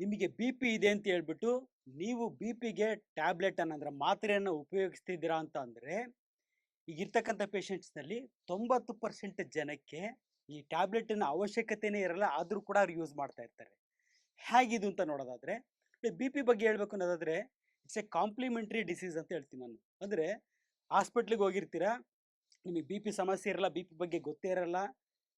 ನಿಮಗೆ B P ಇದೆ ಅಂತ ಹೇಳ್ಬಿಟ್ಟು ನೀವು ಬಿ ಪಿಗೆ ಟ್ಯಾಬ್ಲೆಟ್ ಅಂದರೆ ಮಾತ್ರೆಯನ್ನು ಉಪಯೋಗಿಸ್ತಿದ್ದೀರಾ ಅಂತ ಅಂದರೆ ಈಗಿರ್ತಕ್ಕಂಥ ಪೇಷಂಟ್ಸ್ನಲ್ಲಿ ತೊಂಬತ್ತು ಪರ್ಸೆಂಟ್ ಜನಕ್ಕೆ ಈ ಟ್ಯಾಬ್ಲೆಟಿನ ಅವಶ್ಯಕತೆನೇ ಇರಲ್ಲ, ಆದರೂ ಕೂಡ ಅವ್ರು ಯೂಸ್ ಮಾಡ್ತಾ ಇರ್ತಾರೆ. ಹೇಗಿದು ಅಂತ ನೋಡೋದಾದರೆ ಬಿ ಪಿ ಬಗ್ಗೆ ಹೇಳ್ಬೇಕು ಅನ್ನೋದಾದರೆ ಇಟ್ಸ್ ಎ ಕಾಂಪ್ಲಿಮೆಂಟ್ರಿ ಡಿಸೀಸ್ ಅಂತ ಹೇಳ್ತೀನಿ ನಾನು. ಅಂದರೆ ಹಾಸ್ಪಿಟ್ಲಿಗೆ ಹೋಗಿರ್ತೀರಾ, ನಿಮಗೆ ಬಿ ಪಿ ಸಮಸ್ಯೆ ಇರಲ್ಲ ಬಿ ಪಿ ಬಗ್ಗೆ ಗೊತ್ತೇ ಇರಲ್ಲ,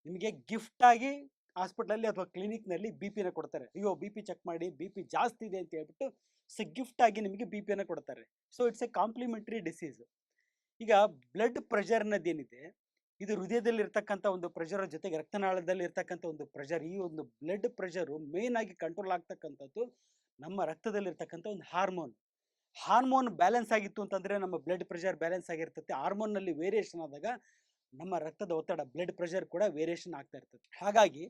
ನಿಮಗೆ ಗಿಫ್ಟಾಗಿ ಹಾಸ್ಪಿಟ್ಲಲ್ಲಿ ಅಥವಾ ಕ್ಲಿನಿಕ್ನಲ್ಲಿ ಬಿ ಪಿನ ಕೊಡ್ತಾರೆ. ಅಯ್ಯೋ ಬಿ ಪಿ ಚೆಕ್ ಮಾಡಿ ಬಿ ಪಿ ಜಾಸ್ತಿ ಇದೆ ಅಂತ ಹೇಳ್ಬಿಟ್ಟು ಸೊ ಗಿಫ್ಟ್ ಆಗಿ ನಿಮಗೆ ಬಿ ಪಿಯನ್ನು ಕೊಡ್ತಾರೆ. So, it's a complimentary disease. ಈಗ ಬ್ಲಡ್ ಪ್ರೆಷರ್ ಅನ್ನೋದೇನಿದೆ, ಇದು ಹೃದಯದಲ್ಲಿ ಇರ್ತಕ್ಕಂಥ ಒಂದು ಪ್ರೆಷರ್, ಜೊತೆಗೆ ರಕ್ತನಾಳದಲ್ಲಿ ಇರ್ತಕ್ಕಂಥ ಒಂದು ಪ್ರೆಷರ್, ಈ ಒಂದು ಬ್ಲಡ್ ಪ್ರೆಷರು ಮೇನ್ ಆಗಿ ಕಂಟ್ರೋಲ್ ಆಗ್ತಕ್ಕಂಥದ್ದು ನಮ್ಮ ರಕ್ತದಲ್ಲಿ ಇರ್ತಕ್ಕಂಥ ಒಂದು ಹಾರ್ಮೋನ್. ಹಾರ್ಮೋನ್ ಬ್ಯಾಲೆನ್ಸ್ ಆಗಿತ್ತು ಅಂತಂದರೆ ನಮ್ಮ ಬ್ಲಡ್ ಪ್ರೆಷರ್ ಬ್ಯಾಲೆನ್ಸ್ ಆಗಿರ್ತದೆ ಹಾರ್ಮೋನ್ನಲ್ಲಿ ವೇರಿಯೇಷನ್ ಆದಾಗ ನಮ್ಮ ರಕ್ತದ ಒತ್ತಡ, ಬ್ಲಡ್ ಪ್ರೆಷರ್ ಕೂಡ ವೇರಿಯೇಷನ್ ಆಗ್ತಾ ಇರ್ತದೆ ಹಾಗಾಗಿ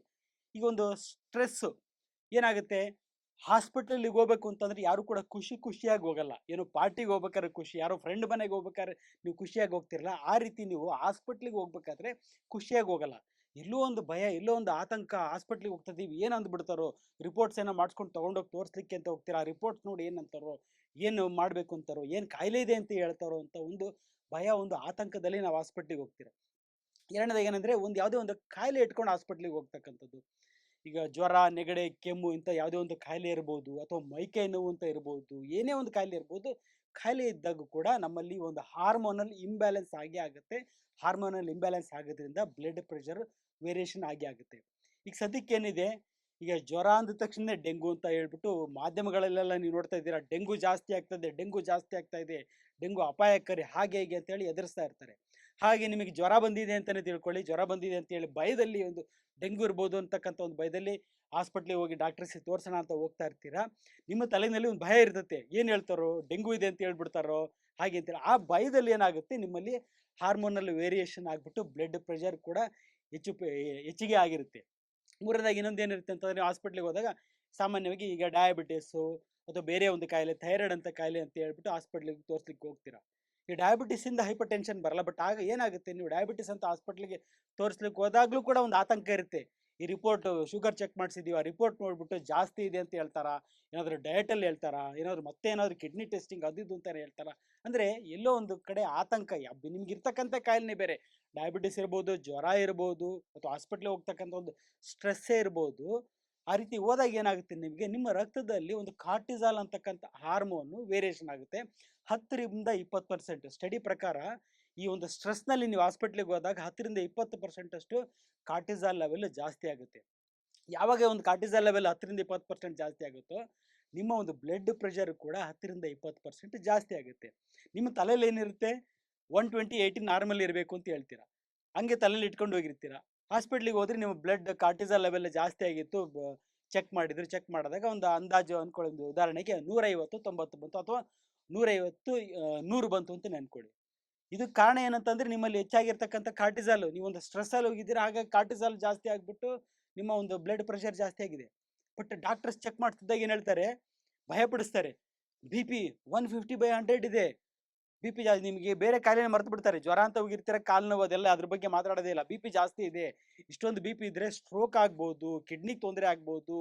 ಈಗ ಒಂದು ಸ್ಟ್ರೆಸ್ ಏನಾಗುತ್ತೆ? ಹಾಸ್ಪಿಟಲಿಗೆ ಹೋಗ್ಬೇಕು ಅಂತಂದ್ರೆ ಯಾರು ಕೂಡ ಖುಷಿ ಖುಷಿಯಾಗಿ ಹೋಗಲ್ಲ. ಏನೋ ಪಾರ್ಟಿಗೆ ಹೋಗ್ಬೇಕಾದ್ರೆ ಖುಷಿ, ಯಾರೋ ಫ್ರೆಂಡ್ ಮನೆಗೆ ಹೋಗ್ಬೇಕಾದ್ರೆ ನೀವು ಖುಷಿಯಾಗಿ ಹೋಗ್ತಿರಲ್ಲ ಆ ರೀತಿ ನೀವು ಹಾಸ್ಪಿಟ್ಲಿಗೆ ಹೋಗ್ಬೇಕಾದ್ರೆ ಖುಷಿಯಾಗಿ ಹೋಗಲ್ಲ. ಎಲ್ಲೋ ಒಂದು ಭಯ, ಎಲ್ಲೋ ಒಂದು ಆತಂಕ, ಹಾಸ್ಪಿಟ್ಲಿಗೆ ಹೋಗ್ತಿದ್ದೀವಿ ಏನು ಅಂದ್ಬಿಡ್ತಾರೋ? ರಿಪೋರ್ಟ್ಸ್ ಏನೋ ಮಾಡಿಸ್ಕೊಂಡು ತೊಗೊಂಡೋಗಿ ತೋರಿಸ್ಲಿಕ್ಕೆ ಅಂತ ಹೋಗ್ತೀರಾ? ಆ ರಿಪೋರ್ಟ್ಸ್ ನೋಡಿ ಏನಂತಾರೋ ಏನು ಮಾಡಬೇಕು ಅಂತಾರೋ? ಏನು ಕಾಯಿಲೆ ಇದೆ ಅಂತ ಹೇಳ್ತಾರೋ ಅಂತ ಒಂದು ಭಯ, ಒಂದು ಆತಂಕದಲ್ಲಿ ನಾವು ಹಾಸ್ಪಿಟ್ಲಿಗೆ ಹೋಗ್ತೀರ? ಎರಡನೇದು ಏನಂದರೆ ಒಂದು ಯಾವುದೇ ಒಂದು ಕಾಯಿಲೆ ಇಟ್ಕೊಂಡು ಹಾಸ್ಪಿಟ್ಲಿಗೆ ಹೋಗ್ತಕ್ಕಂಥದ್ದು. ಈಗ ಜ್ವರ, ನೆಗಡೆ, ಕೆಮ್ಮು ಇಂಥ ಯಾವುದೇ ಒಂದು ಕಾಯಿಲೆ ಇರ್ಬೋದು ಅಥವಾ ಮೈಕೈ ನೋವು ಅಂತ ಇರ್ಬೋದು, ಏನೇ ಒಂದು ಕಾಯಿಲೆ ಇರ್ಬೋದು ಕಾಯಿಲೆ ಇದ್ದಾಗ ಕೂಡ ನಮ್ಮಲ್ಲಿ ಒಂದು ಹಾರ್ಮೋನಲ್ ಇಂಬ್ಯಾಲೆನ್ಸ್ ಆಗಿ ಆಗುತ್ತೆ. ಹಾರ್ಮೋನಲ್ ಇಂಬ್ಯಾಲೆನ್ಸ್ ಆಗೋದ್ರಿಂದ ಬ್ಲಡ್ ಪ್ರೆಷರ್ ವೇರಿಯೇಷನ್ ಆಗೇ ಆಗುತ್ತೆ. ಈಗ ಸದ್ಯಕ್ಕೆ ಏನಿದೆ, ಈಗ ಜ್ವರ ಅಂದ ತಕ್ಷಣ ಡೆಂಗು ಅಂತ ಹೇಳ್ಬಿಟ್ಟು ಮಾಧ್ಯಮಗಳಲ್ಲೆಲ್ಲ ನೀವು ನೋಡ್ತಾ ಇದ್ದೀರಾ, ಡೆಂಗು ಜಾಸ್ತಿ ಆಗ್ತದೆ ಡೆಂಗು ಜಾಸ್ತಿ ಆಗ್ತಾ ಇದೆ, ಡೆಂಗು ಅಪಾಯಕಾರಿ, ಹಾಗೆ ಹೀಗೆ ಅಂತೇಳಿ ಎದುರಿಸ್ತಾ ಇರ್ತಾರೆ. ಹಾಗೆ ನಿಮಗೆ ಜ್ವರ ಬಂದಿದೆ ಅಂತಲೇ ತಿಳ್ಕೊಳ್ಳಿ. ಜ್ವರ ಬಂದಿದೆ ಅಂತೇಳಿ ಭಯದಲ್ಲಿ ಒಂದು ಡೆಂಗು ಇರ್ಬೋದು ಅಂತಕ್ಕಂಥ ಒಂದು ಭಯದಲ್ಲಿ ಹಾಸ್ಪಿಟ್ಲಿಗೆ ಹೋಗಿ ಡಾಕ್ಟ್ರಸ್ಗೆ ತೋರಿಸೋಣ ಅಂತ ಹೋಗ್ತಾ ಇರ್ತೀರಾ? ನಿಮ್ಮ ತಲೆಯಲ್ಲಿ ಒಂದು ಭಯ ಇರ್ತತೆ. ಏನು ಹೇಳ್ತಾರೋ? ಡೆಂಗು ಇದೆ ಅಂತ ಹೇಳ್ಬಿಡ್ತಾರೋ? ಹಾಗೆ ಅಂತೇಳಿ ಆ ಭಯದಲ್ಲಿ ಏನಾಗುತ್ತೆ? ನಿಮ್ಮಲ್ಲಿ ಹಾರ್ಮೋನಲ್ ವೇರಿಯೇಷನ್ ಆಗಿಬಿಟ್ಟು ಬ್ಲಡ್ ಪ್ರೆಷರ್ ಕೂಡ ಹೆಚ್ಚು ಹೆಚ್ಚಿಗೆ ಆಗಿರುತ್ತೆ. ಮೂರನೇದಾಗಿ ಇನ್ನೊಂದು ಏನಿರುತ್ತೆ ಅಂತಂದರೆ ಹಾಸ್ಪಿಟ್ಲಿಗೆ ಹೋದಾಗ ಸಾಮಾನ್ಯವಾಗಿ ಈಗ ಡಯಾಬಿಟಿಸು ಅಥವಾ ಬೇರೆ ಒಂದು ಕಾಯಿಲೆ ಥೈರಾಯ್ಡ್ ಅಂತ ಕಾಯಿಲೆ ಅಂತ ಹೇಳ್ಬಿಟ್ಟು ಹಾಸ್ಪಿಟ್ಲಿಗೆ ತೋರಿಸ್ಲಿಕ್ಕೆ ಹೋಗ್ತೀರಾ? ಈ ಡಯಾಬಿಟಿಸಿಂದ ಹೈಪರ್ ಟೆನ್ಷನ್ ಬರಲ್ಲ ಬಟ್ ಆಗ ಏನಾಗುತ್ತೆ? ನೀವು ಡಯಾಬಿಟಿಸ್ ಅಂತ ಹಾಸ್ಪಿಟ್ಲಿಗೆ ತೋರಿಸ್ಲಿಕ್ಕೆ ಹೋದಾಗಲೂ ಕೂಡ ಒಂದು ಆತಂಕ ಇರುತ್ತೆ. ಈ ರಿಪೋರ್ಟ್ ಶುಗರ್ ಚೆಕ್ ಮಾಡಿಸಿದೀವಿ, ಆ ರಿಪೋರ್ಟ್ ನೋಡ್ಬಿಟ್ಟು ಜಾಸ್ತಿ ಇದೆ ಅಂತ ಹೇಳ್ತಾರಾ? ಏನಾದರೂ ಡಯಟಲ್ಲಿ ಹೇಳ್ತಾರಾ? ಏನಾದರೂ ಮತ್ತೆ ಏನಾದರೂ ಕಿಡ್ನಿ ಟೆಸ್ಟಿಂಗ್ ಅದು ಇದು ಅಂತಾನೆ ಹೇಳ್ತಾರಾ? ಅಂದರೆ ಎಲ್ಲೋ ಒಂದು ಕಡೆ ಆತಂಕ ನಿಮ್ಗೆ ಇರ್ತಕ್ಕಂಥ ಕಾಯಿಲೆ ಬೇರೆ. ಡಯಾಬಿಟಿಸ್ ಇರ್ಬೋದು, ಜ್ವರ ಇರ್ಬೋದು, ಅಥವಾ ಹಾಸ್ಪಿಟ್ಲಿಗೆ ಹೋಗ್ತಕ್ಕಂಥ ಒಂದು ಸ್ಟ್ರೆಸ್ಸೇ ಇರ್ಬೋದು. ಆ ರೀತಿ ಹೋದಾಗ ಏನಾಗುತ್ತೆ ನಿಮಗೆ, ನಿಮ್ಮ ರಕ್ತದಲ್ಲಿ ಒಂದು ಕಾರ್ಟಿಸಾಲ್ ಅಂತಕ್ಕಂಥ ಹಾರ್ಮೋನು ವೇರಿಯೇಷನ್ ಆಗುತ್ತೆ. ಹತ್ತರಿಂದ ಇಪ್ಪತ್ತು ಪರ್ಸೆಂಟ್ ಸ್ಟಡಿ ಪ್ರಕಾರ ಈ ಒಂದು ಸ್ಟ್ರೆಸ್ನಲ್ಲಿ ನೀವು ಹಾಸ್ಪಿಟ್ಲಿಗೆ ಹೋದಾಗ ಹತ್ತರಿಂದ ಇಪ್ಪತ್ತು ಪರ್ಸೆಂಟಷ್ಟು ಕಾರ್ಟಿಸಾಲ್ ಲೆವೆಲ್ ಜಾಸ್ತಿ ಆಗುತ್ತೆ. ಯಾವಾಗ ಒಂದು ಕಾರ್ಟಿಸಾಲ್ ಲೆವೆಲ್ ಹತ್ತರಿಂದ ಇಪ್ಪತ್ತು ಪರ್ಸೆಂಟ್ ಜಾಸ್ತಿ ಆಗುತ್ತೋ, ನಿಮ್ಮ ಒಂದು ಬ್ಲಡ್ ಪ್ರೆಷರ್ ಕೂಡ ಹತ್ತರಿಂದ ಇಪ್ಪತ್ತು ಪರ್ಸೆಂಟ್ ಜಾಸ್ತಿ ಆಗುತ್ತೆ. ನಿಮ್ಮ ತಲೆಯಲ್ಲಿ ಏನಿರುತ್ತೆ? ಒನ್ ಟ್ವೆಂಟಿ ಏಯ್ಟಿ ನಾರ್ಮಲ್ ಇರಬೇಕು ಅಂತ ಹೇಳ್ತೀರಾ? ಹಂಗೆ ತಲೆಯಲ್ಲಿ ಇಟ್ಕೊಂಡು ಹೋಗಿರ್ತೀರಾ? ಹಾಸ್ಪಿಟ್ಲಿಗೆ ಹೋದ್ರೆ ನಿಮ್ಮ ಬ್ಲಡ್ ಕಾರ್ಟಿಸಲ್ ಲೆವೆಲ್ ಜಾಸ್ತಿ ಆಗಿತ್ತು ಚೆಕ್ ಮಾಡಿದ್ರು ಚೆಕ್ ಮಾಡಿದಾಗ ಒಂದು ಅಂದಾಜು ಅನ್ಕೊಳ್ಳಿ, ಒಂದು ಉದಾಹರಣೆಗೆ ನೂರೈವತ್ತು, ತೊಂಬತ್ತು ಬಂತು, ಅಥವಾ ನೂರೈವತ್ತು ನೂರು ಬಂತು ಅಂತ ನೆನ್ಕೊಳ್ಳಿ. ಇದು ಕಾರಣ ಏನಂತಂದ್ರೆ ನಿಮ್ಮಲ್ಲಿ ಹೆಚ್ಚಾಗಿರ್ತಕ್ಕಂಥ ಒಂದು ಸ್ಟ್ರೆಸ್ಸಲ್ಲಿ ಹೋಗಿದ್ದೀರಾ ಹಾಗಾಗಿ ಕಾರ್ಟಿಸಲ್ ಜಾಸ್ತಿ ಆಗಿಬಿಟ್ಟು ನಿಮ್ಮ ಒಂದು ಬ್ಲಡ್ ಪ್ರೆಷರ್ ಜಾಸ್ತಿ ಆಗಿದೆ. ಬಟ್ ಡಾಕ್ಟರ್ಸ್ ಚೆಕ್ ಮಾಡ್ತಿದ್ದಾಗ ಏನು ಹೇಳ್ತಾರೆ? ಭಯಪಡಿಸ್ತಾರೆ. B P one fifty by hundred ಇದೆ. ಬಿ ಪಿ ಜಾಸ್ತಿ ನಿಮಗೆ ಬೇರೆ ಕಾಯಿಲೆ ಮರೆತು ಬಿಡ್ತಾರೆ. ಜ್ವರ ಅಂತ ಹೋಗಿರ್ತಾರೆ, ಕಾಲು ನೋವು ಅದೆಲ್ಲ ಅದ್ರ ಬಗ್ಗೆ ಮಾತಾಡೋದೇ ಇಲ್ಲ. ಬಿ ಪಿ ಜಾಸ್ತಿ ಇದೆ. ಇಷ್ಟೊಂದು ಬಿ ಪಿ ಇದ್ರೆ ಸ್ಟ್ರೋಕ್ ಆಗ್ಬೋದು ಕಿಡ್ನಿಗೆ ತೊಂದರೆ ಆಗ್ಬೋದು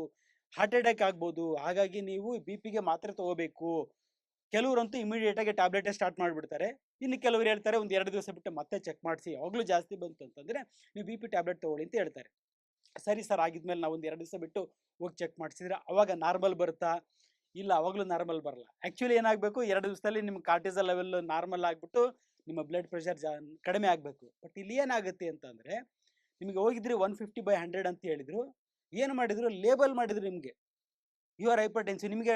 ಹಾರ್ಟ್ ಅಟ್ಯಾಕ್ ಆಗ್ಬೋದು. ಹಾಗಾಗಿ ನೀವು ಬಿ ಪಿಗೆ ಮಾತ್ರೆ ತಗೋಬೇಕು. ಕೆಲವರಂತೂ ಇಮಿಡಿಯೇಟ್ ಆಗಿ ಟ್ಯಾಬ್ಲೆಟ್ ಸ್ಟಾರ್ಟ್ ಮಾಡಿಬಿಡ್ತಾರೆ. ಇನ್ನು ಕೆಲವರು ಹೇಳ್ತಾರೆ ಒಂದು ಎರಡು ದಿವಸ ಬಿಟ್ಟು ಮತ್ತೆ ಚೆಕ್ ಮಾಡಿಸಿ. ಯಾವಾಗಲೂ ಜಾಸ್ತಿ ಬಂತು ಅಂತಂದರೆ ನೀವು ಬಿ ಪಿ ಟ್ಯಾಬ್ಲೆಟ್ ತಗೊಳ್ಳಿ ಅಂತ ಹೇಳ್ತಾರೆ. ಸರಿ ಸರ್, ಆಗಿದ್ಮೇಲೆ ನಾವು ಒಂದು ಎರಡು ದಿವಸ ಬಿಟ್ಟು ಹೋಗಿ ಚೆಕ್ ಮಾಡಿಸಿದ್ರೆ ಅವಾಗ ನಾರ್ಮಲ್ ಬರುತ್ತಾ? ಇಲ್ಲ, ಅವಾಗಲೂ ನಾರ್ಮಲ್ ಬರಲ್ಲ. ಆ್ಯಕ್ಚುಲಿ ಏನಾಗಬೇಕು, ಎರಡು ದಿವಸದಲ್ಲಿ ನಿಮ್ಮ ಕಾರ್ಟಿಸಲ್ ಲೆವೆಲ್ ನಾರ್ಮಲ್ ಆಗಿಬಿಟ್ಟು ನಿಮ್ಮ ಬ್ಲಡ್ ಪ್ರೆಷರ್ ಜಾ, ಕಡಿಮೆ ಆಗಬೇಕು. ಬಟ್ ಇಲ್ಲಿ ಏನಾಗುತ್ತೆ ಅಂತಂದರೆ, ನಿಮಗೆ ಹೋಗಿದ್ರಿ ಒನ್ ಫಿಫ್ಟಿ ಬೈ ಹಂಡ್ರೆಡ್ ಅಂತ ಹೇಳಿದರು. ಏನು ಮಾಡಿದ್ರು? ಲೇಬಲ್ ಮಾಡಿದ್ರು ನಿಮಗೆ. ಯು ಆರ್ ಹೈಪರ್ ನಿಮಗೆ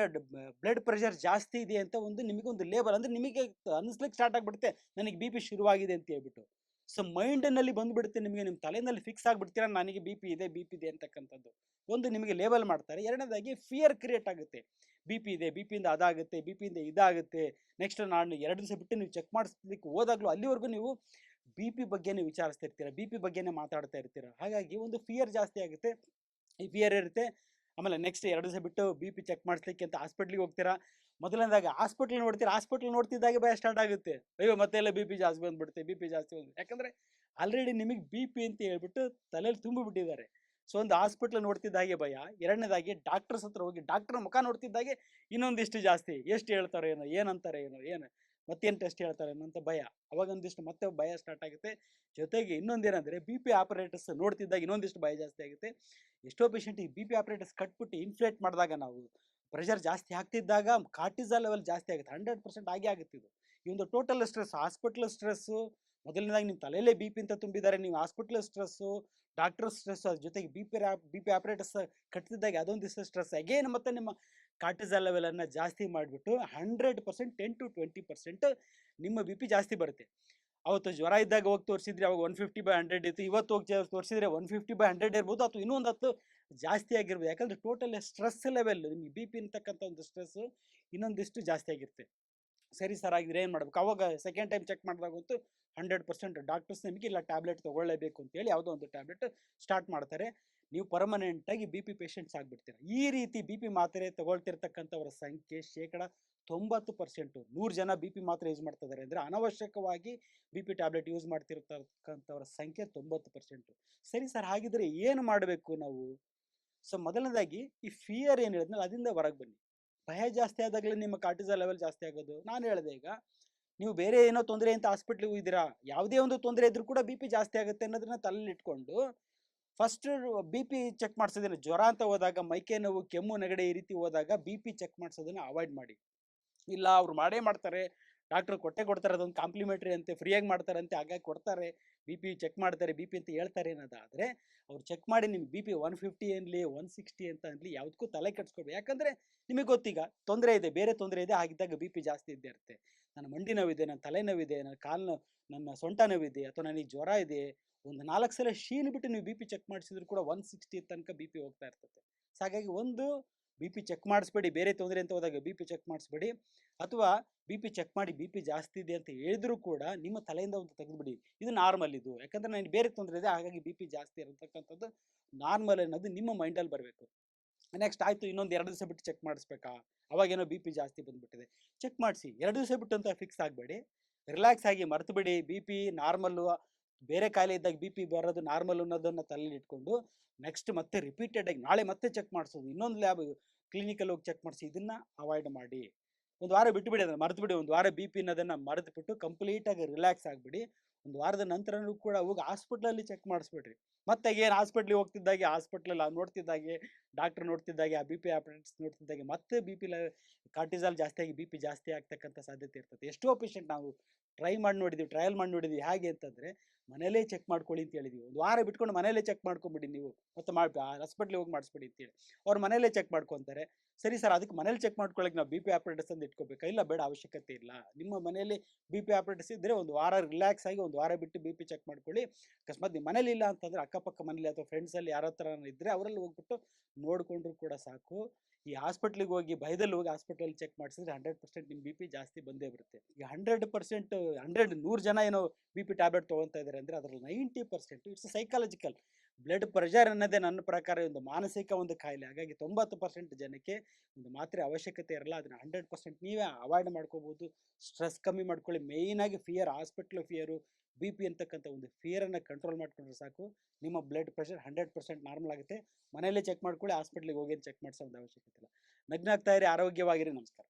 ಬ್ಲಡ್ ಪ್ರೆಷರ್ ಜಾಸ್ತಿ ಇದೆ ಅಂತ ಒಂದು ನಿಮಗೆ ಒಂದು ಲೇಬಲ್ ಅಂದರೆ ನಿಮಗೆ ಅನಿಸ್ಲಿಕ್ಕೆ ಸ್ಟಾರ್ಟ್ ಆಗಿಬಿಡುತ್ತೆ. ನನಗೆ ಬಿ ಪಿ ಶುರುವಾಗಿದೆ ಅಂತ ಹೇಳ್ಬಿಟ್ಟು. ಸೊ ಮೈಂಡ್ನಲ್ಲಿ ಬಂದುಬಿಡುತ್ತೆ ನಿಮಗೆ, ನಿಮ್ಮ ತಲೆಯಲ್ಲಿ ಫಿಕ್ಸ್ ಆಗಿಬಿಡ್ತೀರಾ, ನನಗೆ ಬಿ ಪಿ ಇದೆ, ಬಿ ಪಿ ಇದೆ ಅಂತಕ್ಕಂಥದ್ದು. ಒಂದು ನಿಮಗೆ ಲೇಬಲ್ ಮಾಡ್ತಾರೆ. ಎರಡನೇದಾಗಿ ಫಿಯರ್ ಕ್ರಿಯೇಟ್ ಆಗುತ್ತೆ. ಬಿ ಪಿ ಇದೆ, ಬಿ ಪಿಯಿಂದ ಅದಾಗುತ್ತೆ, ಬಿ ಪಿಯಿಂದ ಇದಾಗುತ್ತೆ. ನೆಕ್ಸ್ಟ್ ನಾನು ಎರಡು ದಿವಸ ಬಿಟ್ಟು ನೀವು ಚೆಕ್ ಮಾಡಿಸ್ಲಿಕ್ಕೆ ಹೋದಾಗಲೂ ಅಲ್ಲಿವರೆಗೂ ನೀವು ಬಿ ಪಿ ಬಗ್ಗೆನೇ ವಿಚಾರಿಸ್ತಾ ಇರ್ತೀರ, ಬಿ ಪಿ ಬಗ್ಗೆನೇ ಮಾತಾಡ್ತಾ ಇರ್ತೀರ. ಹಾಗಾಗಿ ಒಂದು ಫಿಯರ್ ಜಾಸ್ತಿ ಆಗುತ್ತೆ. ಈ ಫಿಯರ್ ಇರುತ್ತೆ. ಆಮೇಲೆ ನೆಕ್ಸ್ಟ್ ಎರಡು ದಿವಸ ಬಿಟ್ಟು ಬಿ ಪಿ ಚೆಕ್ ಮಾಡಿಸ್ಲಿಕ್ಕೆ ಅಂತ ಹಾಸ್ಪಿಟ್ಲಿಗೆ ಹೋಗ್ತೀರಾ? ಮೊದಲನೇದಾಗ ಹಾಸ್ಪಿಟ್ಲ್ ನೋಡ್ತೀರಾ? ಹಾಸ್ಪಿಟ್ಲ್ ನೋಡ್ತಿದ್ದಾಗೆ ಭಯ ಸ್ಟಾರ್ಟ್ ಆಗುತ್ತೆ. ಅಯ್ಯೋ, ಮತ್ತೆ ಎಲ್ಲ ಬಿ ಪಿ ಜಾಸ್ತಿ ಬಂದ್ಬಿಡುತ್ತೆ ಬಿ ಪಿ ಜಾಸ್ತಿ ಬಂದ್ಬಿಡುತ್ತೆ. ಯಾಕಂದರೆ ಆಲ್ರೆಡಿ ನಿಮಗೆ ಬಿ ಪಿ ಅಂತ ಹೇಳ್ಬಿಟ್ಟು ತಲೆಯಲ್ಲಿ ತುಂಬಿಬಿಟ್ಟಿದ್ದಾರೆ. ಸೊ ಒಂದು ಹಾಸ್ಪಿಟ್ಲ್ ನೋಡ್ತಿದ್ದಾಗೆ ಭಯ. ಎರಡನೇದಾಗಿ ಡಾಕ್ಟರ್ಸ್ ಹತ್ರ ಹೋಗಿ ಡಾಕ್ಟರ್ ಮುಖ ನೋಡ್ತಿದ್ದಾಗೆ ಇನ್ನೊಂದಿಷ್ಟು ಜಾಸ್ತಿ. ಎಷ್ಟು ಹೇಳ್ತಾರೆ ಏನೋ, ಏನಂತಾರೆ ಏನೋ, ಏನು? ಮತ್ತೇನು ಟೆಸ್ಟ್ ಹೇಳ್ತಾರೆ ಅನ್ನೋಂಥ ಭಯ. ಅವಾಗ ಒಂದಿಷ್ಟು ಮತ್ತೆ ಭಯ ಸ್ಟಾರ್ಟ್ ಆಗುತ್ತೆ. ಜೊತೆಗೆ ಇನ್ನೊಂದೇನಂದರೆ ಬಿ ಪಿ ಆಪರೇಟರ್ಸ್ ನೋಡ್ತಿದ್ದಾಗ ಇನ್ನೊಂದಿಷ್ಟು ಭಯ ಜಾಸ್ತಿ ಆಗುತ್ತೆ. ಎಷ್ಟೋ ಪೇಷಂಟ್ ಈ ಬಿ ಪಿ ಆಪರೇಟರ್ಸ್ ಕಟ್ಬಿಟ್ಟು ಇನ್ಫ್ಲೇಟ್ ಮಾಡಿದಾಗ ನಾವು ಪ್ರೆಷರ್ ಜಾಸ್ತಿ ಆಗ್ತಿದ್ದಾಗ ಕಾರ್ಟಿಸಲ್ ಲೆವೆಲ್ ಜಾಸ್ತಿ ಆಗುತ್ತೆ. ಹಂಡ್ರೆಡ್ ಪರ್ಸೆಂಟ್ ಆಗೇ ಆಗುತ್ತೆ ಇದು. ಈ ಒಂದು ಟೋಟಲ್ ಸ್ಟ್ರೆಸ್ ಹಾಸ್ಪಿಟಲ್ ಸ್ಟ್ರೆಸ್ಸು ಮೊದಲನೇದಾಗಿ ನಿಮ್ಮ ತಲೆಯಲ್ಲೇ ಬಿ ಪಿ ಅಂತ ತುಂಬಿದ್ದಾರೆ, ನೀವು ಹಾಸ್ಪಿಟಲ್ ಸ್ಟ್ರೆಸ್ಸು ಡಾಕ್ಟರ್ ಸ್ಟ್ರೆಸ್ ಅದ್ರ ಜೊತೆಗೆ B P B P operators ಕಟ್ತಿದ್ದಾಗ ಅದೊಂದಿಷ್ಟು ಸ್ಟ್ರೆಸ್ ಅಗೇನ್ ಮತ್ತೆ ನಿಮ್ಮ ಕಾರ್ಟಿಸಲ್ ಲೆವೆಲನ್ನು ಜಾಸ್ತಿ ಮಾಡಿಬಿಟ್ಟು hundred percent ten to twenty percent ನಿಮ್ಮ ಬಿ ಪಿ ಜಾಸ್ತಿ ಬರುತ್ತೆ. ಅವತ್ತು ಜ್ವರ ಇದ್ದಾಗ ಹೋಗಿ ತೋರಿಸಿದ್ರೆ ಅವಾಗ ಒನ್ ಫಿಫ್ಟಿ ಬೈ ಹಂಡ್ರೆಡ್ ಇತ್ತು. ಇವತ್ತು ಹೋಗಿ ತೋರಿಸಿದ್ರೆ ಒನ್ ಫಿಫ್ಟಿ ಬೈ ಹಂಡ್ರೆಡ್ ಇರ್ಬೋದು. ಅಥವಾ ಇನ್ನೊಂದು ಹತ್ತು ಜಾಸ್ತಿ ಆಗಿರ್ಬೋದು. ಯಾಕಂದ್ರೆ ಟೋಟಲ್ ಸ್ಟ್ರೆಸ್ ಲೆವೆಲ್ ನಿಮ್ಮ ಬಿ ಪಿ ಅಂತಕ್ಕಂಥ ಒಂದು ಸ್ಟ್ರೆಸ್ ಇನ್ನೊಂದಿಷ್ಟು ಜಾಸ್ತಿ ಆಗಿರುತ್ತೆ. ಸರಿ ಸರ್ ಆಗಿದ್ರೆ ಏನು ಮಾಡ್ಬೇಕು? ಅವಾಗ ಸೆಕೆಂಡ್ ಟೈಮ್ ಚೆಕ್ ಮಾಡಿದಾಗಂತೂ ಹಂಡ್ರೆಡ್ ಪರ್ಸೆಂಟ್ ಡಾಕ್ಟರ್ಸ್ ನಿಮಗೆ ಇಲ್ಲ ಟ್ಯಾಬ್ಲೆಟ್ ತೊಗೊಳ್ಳೇಬೇಕು ಅಂತೇಳಿ ಯಾವುದೋ ಒಂದು ಟ್ಯಾಬ್ಲೆಟ್ ಸ್ಟಾರ್ಟ್ ಮಾಡ್ತಾರೆ. ನೀವು ಪರ್ಮನೆಂಟಾಗಿ ಬಿ ಪಿ ಪೇಷಂಟ್ಸ್ ಆಗಿಬಿಡ್ತೀರ. ಈ ರೀತಿ ಬಿ ಪಿ ಮಾತ್ರೆ ತಗೊಳ್ತಿರ್ತಕ್ಕಂಥವ್ರ ಸಂಖ್ಯೆ ಶೇಕಡ ತೊಂಬತ್ತು ಪರ್ಸೆಂಟು ನೂರು ಜನ ಬಿ ಪಿ ಮಾತ್ರೆ ಯೂಸ್ ಮಾಡ್ತಾ ಇದ್ದಾರೆ ಅಂದರೆ ಅನವಶ್ಯಕವಾಗಿ ಬಿ ಪಿ ಟ್ಯಾಬ್ಲೆಟ್ ಯೂಸ್ ಮಾಡ್ತಿರ್ತಕ್ಕಂಥವ್ರ ಸಂಖ್ಯೆ ತೊಂಬತ್ತು ಪರ್ಸೆಂಟು ಸರಿ ಸರ್ ಹಾಗಿದ್ರೆ ಏನು ಮಾಡಬೇಕು ನಾವು? ಸೊ ಮೊದಲನೇದಾಗಿ ಈ ಫಿಯರ್ ಏನು ಹೇಳಿದ್ನಲ್ಲ, ಅದರಿಂದ ಹೊರಗೆ ಬನ್ನಿ. ಭಯ ಜಾಸ್ತಿ ಆದಾಗಲೇ ನಿಮ್ಮ ಕಾರ್ಟಿಸಲ್ ಲೆವೆಲ್ ಜಾಸ್ತಿ ಆಗೋದು. ನಾನು ಹೇಳಿದೆ ಈಗ, ನೀವು ಬೇರೆ ಏನೋ ತೊಂದರೆ ಅಂತ ಹಾಸ್ಪಿಟ್ಲಿಗೆ ಹೋಗಿದ್ದೀರಾ, ಯಾವುದೇ ಒಂದು ತೊಂದರೆ ಇದ್ರೂ ಕೂಡ ಬಿ ಪಿ ಜಾಸ್ತಿ ಆಗುತ್ತೆ ಅನ್ನೋದನ್ನ ತಲೆಯಲ್ಲಿ ಇಟ್ಕೊಂಡು ಫಸ್ಟ್ ಬಿ ಪಿ ಚೆಕ್ ಮಾಡಿಸೋದಿಲ್ಲ ಜ್ವರ ಅಂತ ಹೋದಾಗ, ಮೈಕೈ ನೋವು, ಕೆಮ್ಮು ನೆಗಡೆ ಈ ರೀತಿ ಹೋದಾಗ ಬಿ ಪಿ ಚೆಕ್ ಮಾಡಿಸೋದನ್ನ ಅವಾಯ್ಡ್ ಮಾಡಿ. ಇಲ್ಲ, ಅವ್ರು ಮಾಡೇ ಮಾಡ್ತಾರೆ ಡಾಕ್ಟ್ರು ಕೊಟ್ಟೆ ಕೊಡ್ತಾರೆ, ಅದೊಂದು ಕಾಂಪ್ಲಿಮೆಂಟ್ರಿ ಅಂತೆ, ಫ್ರೀಯಾಗಿ ಮಾಡ್ತಾರೆ ಅಂತೆ ಹಾಗಾಗಿ ಕೊಡ್ತಾರೆ. ಬಿ ಪಿ ಚೆಕ್ ಮಾಡ್ತಾರೆ, ಬಿ ಪಿ ಅಂತ ಹೇಳ್ತಾರೆ ಅನ್ನೋದಾದರೆ, ಅವ್ರು ಚೆಕ್ ಮಾಡಿ ನಿಮ್ಗೆ B P one fifty only, one sixty ಅಂತ ಅನ್ಲಿ ಯಾವುದಕ್ಕೂ ತಲೆ ಕೆಡ್ಸ್ಕೊಬೇಕು ಯಾಕಂದರೆ ನಿಮಗೆ ಗೊತ್ತೀಗ ತೊಂದರೆ ಇದೆ, ಬೇರೆ ತೊಂದರೆ ಇದೆ ಆಗಿದ್ದಾಗ ಬಿ ಪಿ ಜಾಸ್ತಿ ಇದ್ದೇ ಇರುತ್ತೆ. ನನ್ನ ಮಂಡಿ ನೋವಿದೆ, ನನ್ನ ತಲೆ ನೋವಿದೆ, ನನ್ನ ಕಾಲು ನನ್ನ ಸೊಂಟ ನೋವಿದೆ, ಅಥವಾ ನನಗೆ ಜ್ವರ ಇದೆ, ಒಂದು ನಾಲ್ಕು ಸಲ ಶೀನ್ ಬಿಟ್ಟು ನೀವು ಬಿ ಪಿ ಚೆಕ್ ಮಾಡಿಸಿದ್ರು ಕೂಡ ಒನ್ ಸಿಕ್ಸ್ಟಿ ತನಕ ಬಿ ಪಿ ಹೋಗ್ತಾ ಇರ್ತದೆ. ಸೊ ಹಾಗಾಗಿ ಒಂದು ಬಿ ಪಿ ಚೆಕ್ ಮಾಡಿಸ್ಬೇಡಿ, ಬೇರೆ ತೊಂದರೆ ಅಂತ ಹೋದಾಗ ಬಿ ಪಿ ಚೆಕ್ ಮಾಡಿಸ್ಬೇಡಿ ಅಥವಾ ಬಿ ಪಿ ಚೆಕ್ ಮಾಡಿ ಬಿ ಪಿ ಜಾಸ್ತಿ ಇದೆ ಅಂತ ಹೇಳಿದ್ರು ಕೂಡ ನಿಮ್ಮ ತಲೆಯಿಂದ ಒಂದು ತೆಗೆದುಬಿಡಿ. ಇದು ನಾರ್ಮಲ್ ಇದು. ಯಾಕಂದ್ರೆ ನನಗೆ ಬೇರೆ ತೊಂದರೆ ಇದೆ, ಹಾಗಾಗಿ ಬಿ ಪಿ ಜಾಸ್ತಿ ಇರತಕ್ಕಂಥದ್ದು ನಾರ್ಮಲ್ ಅನ್ನೋದು ನಿಮ್ಮ ಮೈಂಡಲ್ಲಿ ಬರಬೇಕು. ನೆಕ್ಸ್ಟ್ ಆಯಿತು, ಇನ್ನೊಂದು ಎರಡು ದಿವಸ ಬಿಟ್ಟು ಚೆಕ್ ಮಾಡಿಸ್ಬೇಕಾ? ಅವಾಗೇನೋ ಬಿ ಪಿ ಜಾಸ್ತಿ ಬಂದುಬಿಟ್ಟಿದೆ. ಚೆಕ್ ಮಾಡಿಸಿ. ಎರಡು ದಿವಸ ಬಿಟ್ಟು ಅಂತ ಫಿಕ್ಸ್ ಆಗಬೇಡಿ. ರಿಲ್ಯಾಕ್ಸ್ ಆಗಿ ಮರೆತು ಬಿಡಿ ಬಿ ಪಿ ನಾರ್ಮಲ್ಲು ಬೇರೆ ಕಾಯಿಲೆ ಇದ್ದಾಗ ಬಿ ಪಿ ಬರೋದು ನಾರ್ಮಲ್ ಅನ್ನೋದನ್ನ ತಲೆಯಲ್ಲಿ ಇಟ್ಕೊಂಡು ನೆಕ್ಸ್ಟ್ ಮತ್ತೆ ರಿಪೀಟೆಡ್ ಆಗಿ ನಾಳೆ ಮತ್ತೆ ಚೆಕ್ ಮಾಡಿಸೋದು. ಇನ್ನೊಂದು ಲ್ಯಾಬ್ ಕ್ಲಿನಿಕಲ್ಲಿ ಹೋಗಿ ಚೆಕ್ ಮಾಡಿಸಿ, ಇದನ್ನ ಅವಾಯ್ಡ್ ಮಾಡಿ. ಒಂದು ವಾರ ಬಿಟ್ಟು ಬಿಡಿ ಅದನ್ನು ಮರೆತು ಬಿಡಿ ಒಂದು ವಾರ ಬಿ ಪಿ ಅನ್ನೋದನ್ನು ಮರೆತು ಬಿಟ್ಟು ಕಂಪ್ಲೀಟಾಗಿ ರಿಲ್ಯಾಕ್ಸ್ ಆಗಿಬಿಡಿ. ಒಂದು ವಾರದ ನಂತರನೂ ಕೂಡ ಹೋಗಿ ಹಾಸ್ಪಿಟ್ಲಲ್ಲಿ ಚೆಕ್ ಮಾಡಿಸ್ಬಿಡ್ರಿ ಮತ್ತೆ ಏನು ಹಾಸ್ಪಿಟ್ಲಿಗೆ ಹೋಗ್ತಿದ್ದಾಗೆ, ಹಾಸ್ಪಿಟ್ಲಲ್ಲಿ ನೋಡ್ತಿದ್ದಾಗೆ, ಡಾಕ್ಟರ್ ನೋಡ್ತಿದ್ದಾಗೆ, ಆ ಬಿ ಪಿ ಆಪರೇಟ್ಸ್ ನೋಡ್ತಿದ್ದಾಗೆ, ಮತ್ತೆ ಬಿ ಪಿ ಕಾರ್ಟಿಸಾಲ್ ಜಾಸ್ತಿ ಆಗಿ ಬಿ ಪಿ ಜಾಸ್ತಿ ಆಗ್ತಕ್ಕಂಥ ಸಾಧ್ಯತೆ ಇರ್ತದೆ. ಎಷ್ಟೋ ಪೇಷಂಟ್ ನಾವು ಟ್ರೈ ಮಾಡಿ ನೋಡಿದ್ದೀವಿ ಟ್ರಯಲ್ ಮಾಡಿ ನೋಡಿದ್ವಿ. ಹೇಗೆ ಅಂತಂದರೆ, ಮನೇಲೇ ಚೆಕ್ ಮಾಡ್ಕೊಳ್ಳಿ ಅಂತ ಹೇಳಿದ್ವಿ. ಒಂದು ವಾರ ಬಿಟ್ಕೊಂಡು ಮನೇಲೇ ಚೆಕ್ ಮಾಡ್ಕೊಂಬಿಡಿ ನೀವು. ಮತ್ತೆ ಮಾಡಿ ಹಾಸ್ಪಿಟ್ಲಿಗೆ ಹೋಗಿ ಮಾಡಿಸ್ಬಿಡಿ ಅಂತೇಳಿ ಅವ್ರು ಮನೇಲೇ ಚೆಕ್ ಮಾಡ್ಕೊತಾರೆ. ಸರಿ ಸರ್, ಅದಕ್ಕೆ ಮನೇಲಿ ಚೆಕ್ ಮಾಡ್ಕೊಳ್ಳೋಕೆ ನಾವು ಬಿ ಪಿ ಆಪರೇಟರ್ಸ್ ಅಂತ ಇಟ್ಕೋಬೇಕಾ? ಇಲ್ಲ, ಬೇಡ, ಅವಶ್ಯಕತೆ ಇಲ್ಲ. ನಿಮ್ಮ ಮನೆಯಲ್ಲಿ ಬಿ ಪಿ ಆಪರೇಟರ್ಸ್ ಇದ್ದರೆ ಒಂದು ವಾರ ರಿಲ್ಯಾಕ್ಸ್ ಆಗಿ ಒಂದು ವಾರ ಬಿಟ್ಟು ಬಿ ಪಿ ಚೆಕ್ ಮಾಡ್ಕೊಳ್ಳಿ. ಅಕಸ್ಮಾತ್ ನಿಮ್ಮ ಮನೇಲಿ ಇಲ್ಲ ಅಂತಂದರೆ ಅಕ್ಕಪಕ್ಕ ಮನೇಲಿ ಅಥವಾ ಫ್ರೆಂಡ್ಸಲ್ಲಿ ಯಾರ ಹತ್ರ ಇದ್ದರೆ ಅವರಲ್ಲಿ ಹೋಗ್ಬಿಟ್ಟು ನೋಡಿಕೊಂಡ್ರು ಕೂಡ ಸಾಕು. ಈ ಹಾಸ್ಪಿಟ್ಲಿಗೆ ಹೋಗಿ ಭಯದಲ್ಲಿ ಹೋಗಿ ಹಾಸ್ಪಿಟಲ್ ಚೆಕ್ ಮಾಡಿಸಿದ್ರೆ ಹಂಡ್ರೆಡ್ ಪರ್ಸೆಂಟ್ ನಿಮ್ಮ ಬಿ ಪಿ ಜಾಸ್ತಿ ಬಂದೇ ಬರುತ್ತೆ. ಈಗ ಹಂಡ್ರೆಡ್ ಪರ್ಸೆಂಟ್ ಹಂಡ್ರೆಡ್ ನೂರು ಜನ ಏನೋ ಬಿ ಪಿ ಟ್ಯಾಬ್ಲೆಟ್ ತೊಗೊತಾ ಇದ್ದಾರೆ ಅಂದರೆ ಅದರಲ್ಲಿ ninety percent it's psychological blood pressure ಅನ್ನೋದೇ ನನ್ನ ಪ್ರಕಾರ ಒಂದು ಮಾನಸಿಕ ಒಂದು ಕಾಯಿಲೆ. ಹಾಗಾಗಿ ತೊಂಬತ್ತು ಪರ್ಸೆಂಟ್ ಜನಕ್ಕೆ ಒಂದು ಮಾತ್ರೆ ಅವಶ್ಯಕತೆ ಇರಲ್ಲ. ಅದನ್ನು ಹಂಡ್ರೆಡ್ ಪರ್ಸೆಂಟ್ ನೀವೇ ಅವಾಯ್ಡ್ ಮಾಡ್ಕೋಬೋದು. ಸ್ಟ್ರೆಸ್ ಕಮ್ಮಿ ಮಾಡ್ಕೊಳ್ಳಿ. ಮೇಯ್ನಾಗಿ fear hospital fear B P ಅಂತಕ್ಕಂಥ ಒಂದು ಫಿಯರನ್ನು ಕಂಟ್ರೋಲ್ ಮಾಡ್ಕೊಂಡ್ರೆ ಸಾಕು. ನಿಮ್ಮ blood pressure hundred percent normal ಆಗುತ್ತೆ. ಮನೆಯಲ್ಲೇ ಚೆಕ್ ಮಾಡ್ಕೊಳ್ಳಿ ಹಾಸ್ಪಿಟ್ಲಿಗೆ ಹೋಗಿ ಚೆಕ್ ಮಾಡಿಸೋ ಒಂದು ಅವಶ್ಯಕತೆ ಇಲ್ಲ. ನಗ್ನಾಗ್ತಾ ಇರಿ, ಆರೋಗ್ಯವಾಗಿರಿ, ನಮಸ್ಕಾರ.